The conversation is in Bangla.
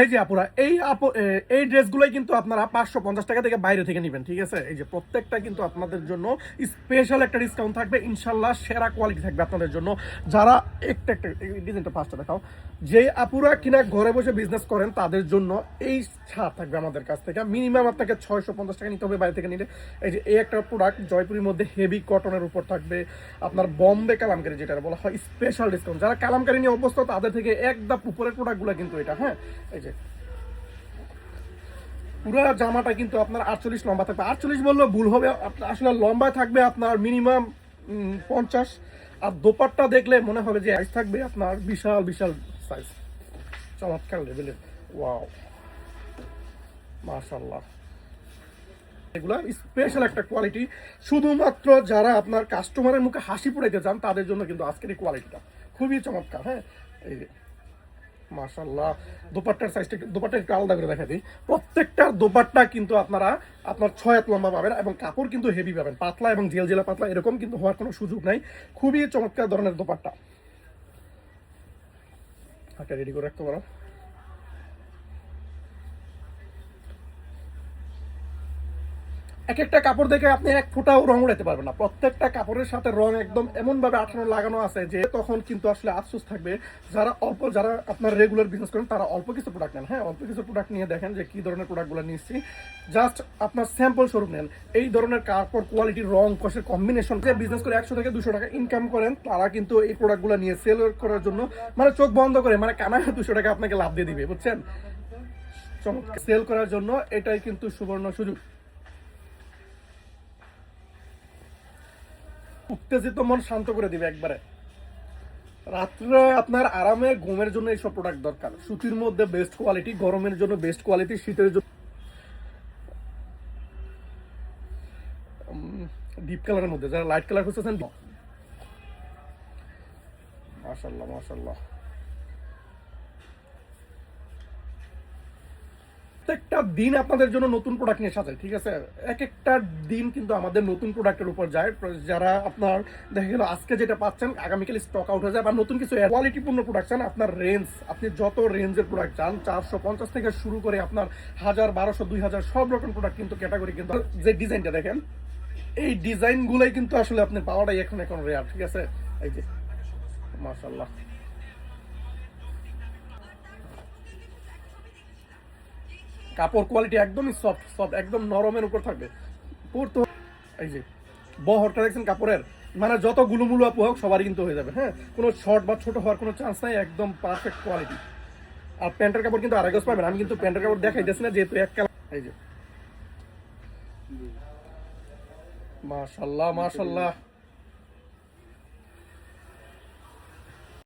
এই যে আপুরা, এই এই ড্রেসগুলোই কিন্তু আপনারা পাঁচশো পঞ্চাশ টাকা থেকে বাইরে থেকে নেবেন, ঠিক আছে? এই যে প্রত্যেকটা কিন্তু আপনাদের জন্য স্পেশাল একটা ডিসকাউন্ট থাকবে, ইনশাল্লাহ সেরা কোয়ালিটি থাকবে আপনাদের জন্য। যারা একটা একটা ডিজাইনটা ফার্স্টটা দেখাও। যে আপুরা কিনা ঘরে বসে বিজনেস করেন, তাদের জন্য এই ছাড় থাকবে আমাদের কাছ থেকে। মিনিমাম আপনাকে ছয়শো পঞ্চাশ টাকা নিতে হবে বাইরে থেকে নিলে। এই যে এই একটা প্রোডাক্ট জয়পুরের মধ্যে হেভি কটনের উপর থাকবে, আপনার বম্বে কালামকারি যেটা বলা হয় স্পেশাল ডিসকাউন্ট যারা কালামকারি নিয়ে অভ্যস্ত, তাদের থেকে একদম উপরের প্রোডাক্টগুলো কিন্তু এটা হ্যাঁ? যে পুরো জামাটা কিন্তু আপনার আটচল্লিশ লম্বা থাকবে। আটচল্লিশ বললেও ভুল হবে। আসলে লম্বা থাকবে আপনার মিনিমাম পঞ্চাশ। আর দোপাট্টা দেখলে মনে হবে যে সাইজ থাকবে আপনার বিশাল বিশাল সাইজ চমৎকার লেভেলের ওয়াও মাশাল্লাহ এগুলা স্পেশাল একটা কোয়ালিটি শুধুমাত্র যারা আপনার কাস্টমারের মুখে হাসি পড়াইতে চান, তাদের জন্য কিন্তু আজকের এই কোয়ালিটিটা খুবই চমৎকার হ্যাঁ? এই যে। মাশাল্লাহ দোপাট্টার সাইজটা দোপাট্টা একটু আলাদা করে দেখা দিই। প্রত্যেকটার দোপাট্টা কিন্তু আপনারা আপনার ছয় হাত লম্বা পাবেন এবং কাপড় কিন্তু হেভি পাবেন। পাতলা এবং জেল জেলা পাতলা এরকম কিন্তু হওয়ার কোনো সুযোগ নাই। খুবই চমৎকার ধরনের দোপাট্টা। হাঁটা রেডি করে রাখতে পারো। এক একটা কাপড় দেখে আপনি এক ফোঁটাও রং উড়াতে পারবেন না। প্রত্যেকটা কাপড়ের সাথে রং একদম এমন ভাবে আঠানো লাগানো আছে যে তখন কিন্তু আসলে আফসোস থাকবে। যারা অল্প, যারা আপনার রেগুলার বিজনেস করেন, তারা অল্প কিছু প্রোডাক্ট নেন। হ্যাঁ অল্প কিছু প্রোডাক্ট নিয়ে দেখেন যে কি ধরনের প্রোডাক্টগুলো নিচ্ছি। জাস্ট আপনার স্যাম্পল স্বরূপ নেন। এই ধরনের কাপড় কোয়ালিটি রং, কষের কম্বিনেশন যে বিজনেস করে একশো থেকে দুশো টাকা ইনকাম করেন, তারা কিন্তু এই প্রোডাক্টগুলো নিয়ে সেল করার জন্য মানে চোখ বন্ধ করে মানে কানায় দুশো টাকা আপনাকে লাভ দিয়ে দিবে, বুঝছেন? সেল করার জন্য এটাই কিন্তু সুবর্ণ সুযোগ। উত্তেজিত মন শান্ত করে দিবে একবারে। রাত্রে আপনার আরামে ঘুমের জন্য এইসব প্রোডাক্ট দরকার। সুতির মধ্যে বেস্ট কোয়ালিটি গরমের জন্য বেস্ট কোয়ালিটি শীতের জন্য ডিপ কালারের মধ্যে, যারা লাইট কালার খুঁজতেছেন মাসাল্লাহ মাশাল্লাহ প্রত্যেকটা দিন আপনাদের জন্য নতুন প্রোডাক্ট নিয়ে সাজায় ঠিক আছে? এক একটা দিন কিন্তু আমাদের নতুন প্রোডাক্টের উপর যায়। যারা আপনার, দেখা গেল আজকে যেটা পাচ্ছেন, আগামীকাল স্টক আউট হয়ে যায় বা নতুন কিছু কোয়ালিটিপূর্ণ প্রোডাক্ট চান, আপনার রেঞ্জ আপনি যত রেঞ্জের প্রোডাক্ট চান, চারশো পঞ্চাশ থেকে শুরু করে আপনার হাজার, বারোশো, দুই হাজার, সব রকম প্রোডাক্ট কিন্তু ক্যাটাগরি কিন্তু যে ডিজাইনটা দেখেন, এই ডিজাইনগুলোই কিন্তু আসলে আপনি পাওয়াটাই এখন এখন রেয়ার ঠিক আছে? এই যে মাশাল্লাহ কাপড় কোয়ালিটি একদমই সফট সফট একদম নরমের উপর থাকবে। পরতে এই যে, বহরটা দেখছেন কাপড়ের? মানে যত গুলুমুলু আপু হোক, সবারই কিন্তু হয়ে যাবে হ্যাঁ? কোনো শর্ট বা ছোট হওয়ার কোনো চান্স নাই, একদম পারফেক্ট কোয়ালিটি আর প্যান্টের কাপড় কিন্তু আড়াই গজ পাবেন। আমি কিন্তু প্যান্টের কাপড় দেখাইতেছি না, যেহেতু এক কালার। এই যে। মাশাল্লাহ মাশাল্লাহ।